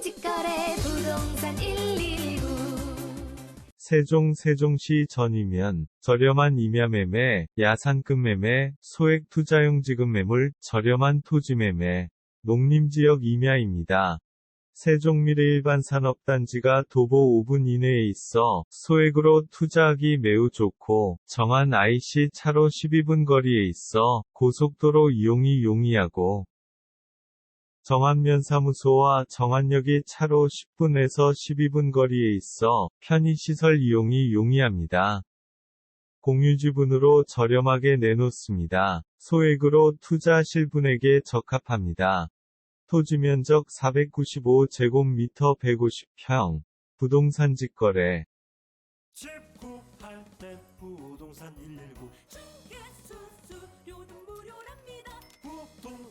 직거래 부동산 119 세종 세종시 전이면 저렴한 임야 매매, 야산급 매매, 소액 투자용 지급 매물, 저렴한 토지 매매, 농림지역 임야입니다. 세종미래 일반 산업단지가 도보 5분 이내에 있어 소액으로 투자하기 매우 좋고 정한 IC 차로 12분 거리에 있어 고속도로 이용이 용이하고 정안면사무소와 정안역이 차로 10분에서 12분 거리에 있어 편의시설 이용이 용이합니다. 공유지분으로 저렴하게 내놓습니다. 소액으로 투자하실 분에게 적합합니다. 토지 면적 495제곱미터 150평. 부동산 직거래. 집 구할 때 부동산 119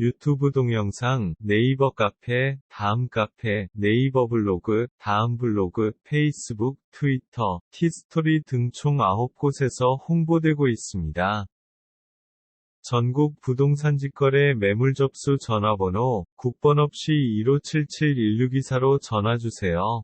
유튜브 동영상, 네이버 카페, 다음 카페, 네이버 블로그, 다음 블로그, 페이스북, 트위터, 티스토리 등 총 9곳에서 홍보되고 있습니다. 전국 부동산 직거래 매물 접수 전화번호 국번 없이 1577-1624로 전화주세요.